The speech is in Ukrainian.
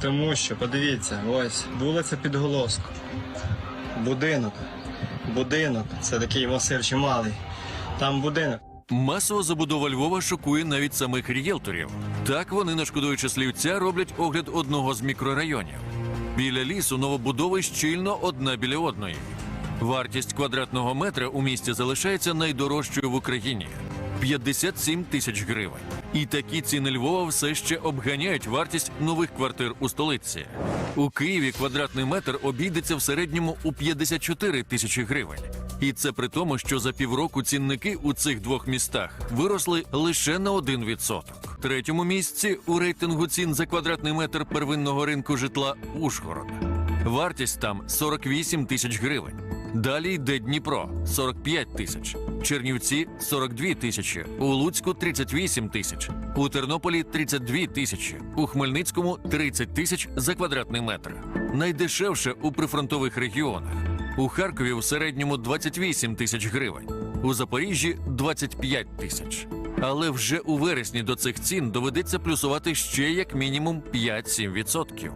Тому що, подивіться, ось вулиця Підголоску. Будинок. Будинок. Це такий масив чималий. Там будинок. Масова забудова Львова шокує навіть самих рієлторів. Так вони, не шкодуючи слівця, роблять огляд одного з мікрорайонів. Біля лісу новобудови щільно одна біля одної. Вартість квадратного метра у місті залишається найдорожчою в Україні 57 тисяч гривень. І такі ціни Львова все ще обганяють вартість нових квартир у столиці. У Києві квадратний метр обійдеться в середньому у 54 тисячі гривень. І це при тому, що за півроку цінники у цих двох містах виросли лише на 1%. В третьому місці у рейтингу цін за квадратний метр первинного ринку житла Ужгород. Вартість там 48 тисяч гривень. Далі йде Дніпро 45 тисяч, Чернівці 42 тисячі, у Луцьку 38 тисяч, у Тернополі 32 тисячі, у Хмельницькому 30 тисяч за квадратний метр. Найдешевше у прифронтових регіонах. У Харкові в середньому 28 тисяч гривень, у Запоріжжі 25 тисяч. Але вже у вересні до цих цін доведеться плюсувати ще як мінімум 5-7%.